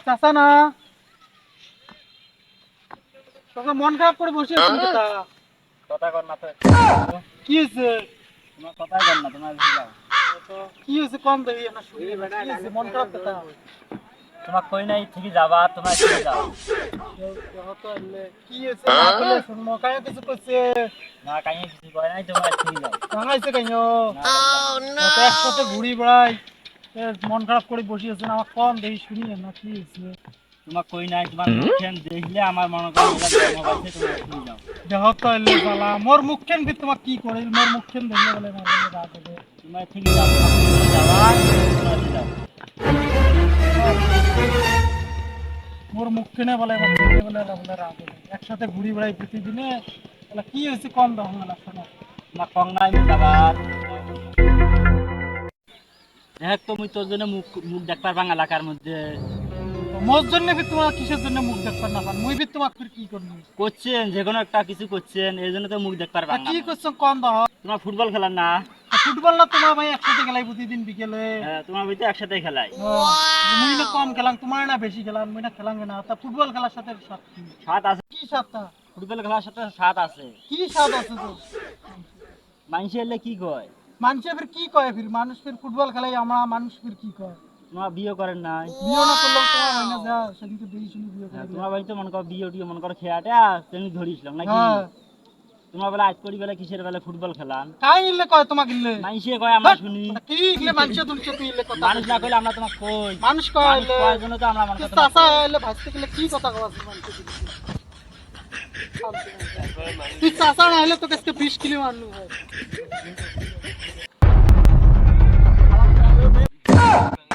চাচা না তোকে মন খারাপ করে বসে আছিস তা কথা কর না তো কি হয়েছে তোমার কথাই কর না তোমার কি হয়েছে কম দেবি না শুনি কি? মন খারাপ কথা তোমার কই নাই ঠিকই যাবা তোমার ঠিকই যাও কি হয়েছে না বলে শুনব কায় কিছু করছে না কাইয়ে কিছু কয় নাই তোমার ঠিকই যাও ভাঙাইছে কেন না, তো একসাথে ঘুরি বেড়াই মন খারাপ করে বসে আছেন আমার কম দেখি শুনি না কি হয়েছে তোমার কই নাই তোমার মুখখান দেখলে আমার মনে করো আছে দেহ তো এলে বালা মোর মুখখান কি তোমার কি করে মোর মুখখান দেখলে বলে আমার বলে রাগ হবে। তোমার ঠিকই যাও মোর মুখখানে বলে আমার দেখলে বলে বলে রাগ হবে। একসাথে ঘুরি বেড়াই প্রতিদিনে বলে কি হয়েছে কম দাও না শোনো। তোমার কম নাই মুখ দেখ তুমি তোর জন্য মুখ মুখ দেখবার এলাকার মধ্যে। মোর জন্য ফির তোমার কিসের জন্য মুখ দেখবার না পান মুই ফির তোমার ফির কি করবি? করছেন যে কোনো একটা কিছু করছেন এই জন্য তো মুখ দেখবার তা কি করছ কম দাও তোমার ফুটবল খেলার না? ফুটবল না তোমার ভাই একসাথে খেলাই প্রতিদিন বিকেলে। হ্যাঁ, তোমার বইতে একসাথে খেলাই মুই না কম খেলাম তোমার না বেশি খেলাম মুই না খেলাম না। তা ফুটবল খেলার সাথে কি? স্বাদ আছে। কি সাথটা ফুটবল খেলার সাথে স্বাদ আছে। কি স্বাদ আছে তো মানুষ এলে কি কয়? মানুষে ফির কি কয় ফির? মানুষ ফির ফুটবল খেলাই আমরা মানুষ ফির কি কয়? তোমার বিয়ে করেন নাই। বিয়ে না করলেও তোমার হয় না যা সেদিনকে দেখি শুনি বিয়ে করে হ্যাঁ। তোমার বাড়িতে মনে করো বিয়ে টিয়ে মনে করো খেয়াটা তুমি ধরিছিলাম নাকি? হ্যাঁ। তোমার বেলা আজ করি বেলা কিসের বেলা ফুটবল খেলান কাই ইলে কয় তোমাকে ইলে মানুষে কয় আমরা শুনি। কি ইলে মানুষে তুলছে তুই ইলে কথা মানুষ না কইলে আমরা তোমার কই? মানুষ কয় ইলে কয় জন্য তো আমরা মনে করো তোমার চাচা কই। এলে ভাজতে গেলে কি কথা কওয়া আছে মানুষে তুই চাচা না হলে তোকে আজকে বিশ কিলো মারলু হয়